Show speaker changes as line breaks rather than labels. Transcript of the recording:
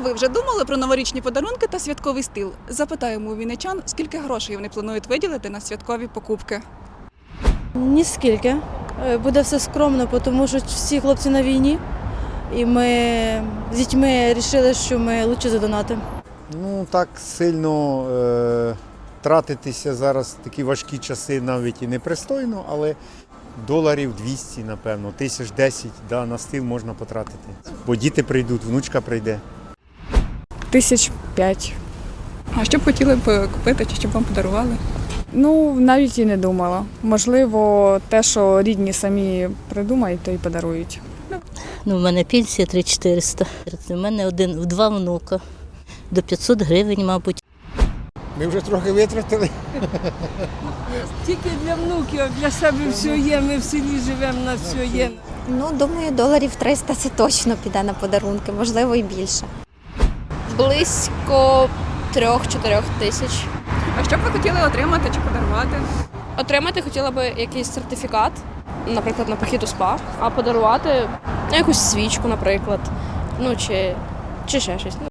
ви вже думали про новорічні подарунки та святковий стіл? Запитаємо у вінничан, скільки грошей вони планують виділити на святкові покупки.
Ніскільки. Е, Буде все скромно, тому що всі хлопці на війні. І ми з дітьми вирішили, що ми краще задонатимо.
Ну так сильно е, тратитися зараз в такі важкі часи навіть і непристойно, але доларів 200, напевно, тисяч 10 да, на стил можна потратити. Бо діти прийдуть, внучка прийде.
Тисяч п'ять.
А що б хотіли б купити чи щоб вам подарували?
Ну, навіть і не думала. Можливо, те, що рідні самі придумають, то й подарують.
Ну, у мене пенсія 3400. У мене один, два внука. До 500 гривень, мабуть.
Ми вже трохи витратили.
Тільки для внуків, а для себе все є. Ми в селі живемо на все є.
Ну, думаю, доларів 300 це точно піде на подарунки, можливо, і більше.
Близько 3-4 тисяч.
А що б ви хотіли отримати чи подарувати?
Отримати хотіла би якийсь сертифікат, наприклад, на похід у спа, а подарувати якусь свічку, наприклад. Ну чи, чи ще щось.